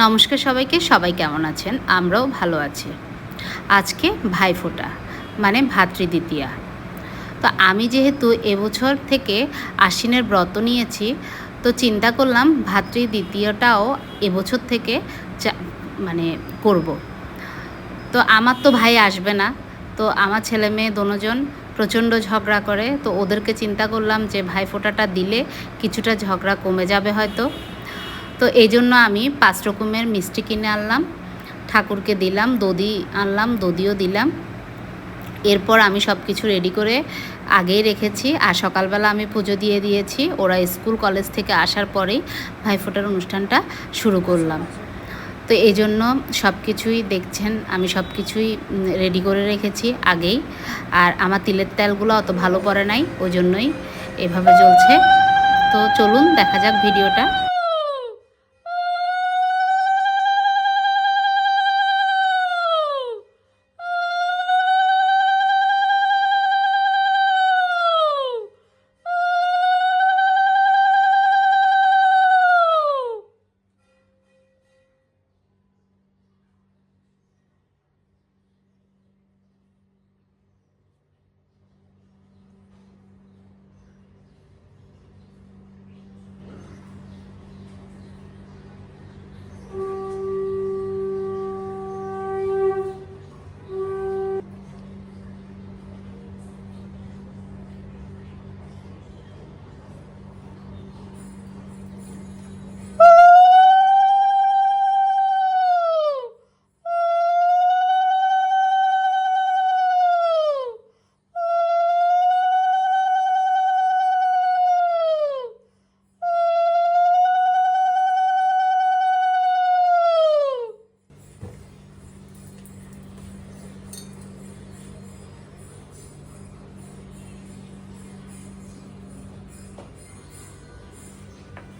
নমস্কার সবাইকে, সবাই কেমন আছেন? আমরাও ভালো আছি। আজকে ভাইফোঁটা মানে ভাতৃদ্বিতীয়া। তো আমি যেহেতু এবছর থেকে আশ্বিনের ব্রত নিয়েছি, তো চিন্তা করলাম ভাতৃদ্বিতীয়টাও এবছর থেকে মানে করব। তো আমার তো ভাই আসবে না, তো আমার ছেলে মেয়ে দোনোজন প্রচণ্ড ঝগড়া করে, তো ওদেরকে চিন্তা করলাম যে ভাইফোঁটাটা দিলে কিছুটা ঝগড়া কমে যাবে হয়তো। তো এই জন্য আমি পাঁচ রকমের মিষ্টি কিনে আনলাম, ঠাকুরকে দিলাম দদি আনলাম দদিও দিলাম। এরপর আমি সব কিছু রেডি করে আগেই রেখেছি আর সকালবেলা আমি পুজো দিয়ে দিয়েছি। ওরা স্কুল, কলেজ থেকে আসার পরেই ভাইফোঁটার অনুষ্ঠানটা শুরু করলাম। তো এই জন্য সব কিছুই দেখছেন, আমি সব কিছুই রেডি করে রেখেছি আগেই। আর আমার তিলের তেলগুলো অত ভালো পড়ে নাই, ওই জন্যই এভাবে চলছে তো চলুন, দেখা যাক ভিডিওটা।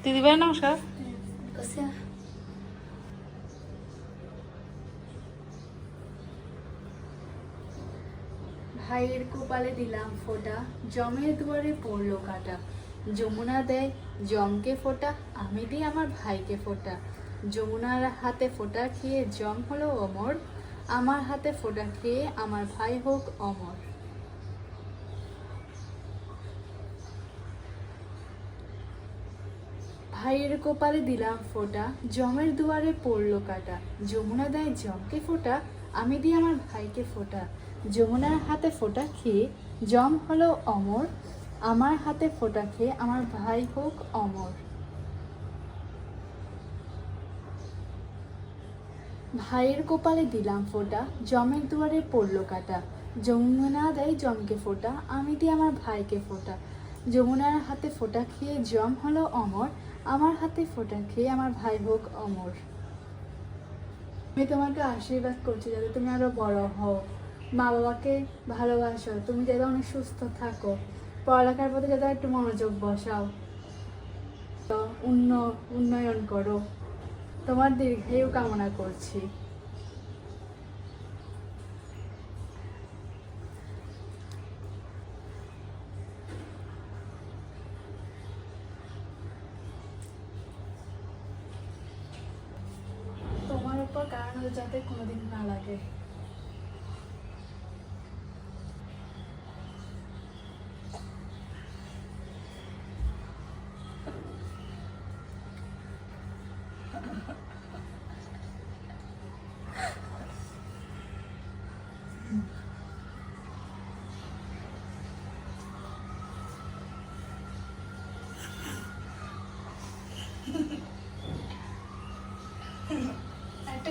দিদিভাই নমস্কার। ভাইয়ের কপালে দিলাম ফোঁটা, জমের দুয়ারে পড়ল কাটা। যমুনা দেয়, জমকে ফোঁটা, আমি দিই আমার ভাইকে ফোটা। যমুনার হাতে ফোঁটা খেয়ে জম হলো অমর, আমার হাতে ফোটা খেয়ে আমার ভাই হোক অমর। ভাইয়ের কপালে দিলাম ফোঁটা, জমের দুয়ারে পড়ল কাটা। যমুনা দেয় জমকে ফোঁটা, আমি দিই আমার ভাইকে ফোঁটা। যমুনার হাতে ফোঁটা খেয়ে জম হলো অমর, আমার হাতে ফোঁটা খেয়ে আমার ভাই হোক অমর। ভাইয়ের কপালে দিলাম ফোঁটা, জমের দুয়ারে পড়ল কাটা। যমুনা দেয় জমকে ফোঁটা, আমি দিই আমার ভাইকে ফোঁটা। যমুনার হাতে ফোঁটা খেয়ে জম হলো অমর আমার হাতে ফোটা খেয়ে আমার ভাই হোক অমর। আমি তোমাকে আশীর্বাদ করছি যাতে তুমি আরও বড় হও। মা বাবাকে ভালোবাসো, তুমি যাতে অনেক সুস্থ থাকো। পড়ালেখার প্রতি যাতে একটু মনোযোগ বসাও। উন্ন, উন্নয়ন করো। তোমার দীর্ঘায়ু কামনা করছি তোমার কারণ যাতে কোনোদিন না লাগে। একটা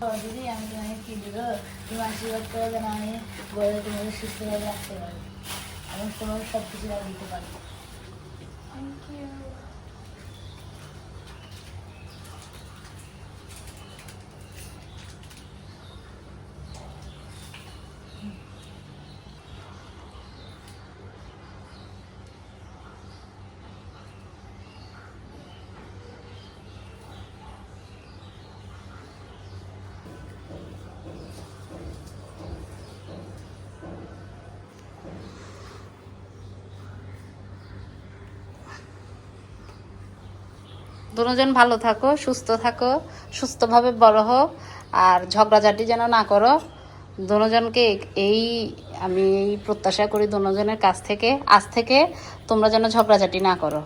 দিদি আমি তোমাকে কী দেব? তুমি আশীর্বাদ করে যেন আমি গড়ে তোমাকে সুস্থভাবে রাখতে পারি। আমি তোমাকে সব কিছু দিতে পারি। থ্যাংক ইউ দুজন ভালো থাকো, সুস্থ থাকো, সুস্থভাবে বড় হো আর ঝগড়াঝাটি যেন না করো। দুজনকে এই আমি এই প্রত্যাশা করি দুজনের কাছ থেকে, আজ থেকে তোমরা যেন ঝগড়াঝাটি না করো।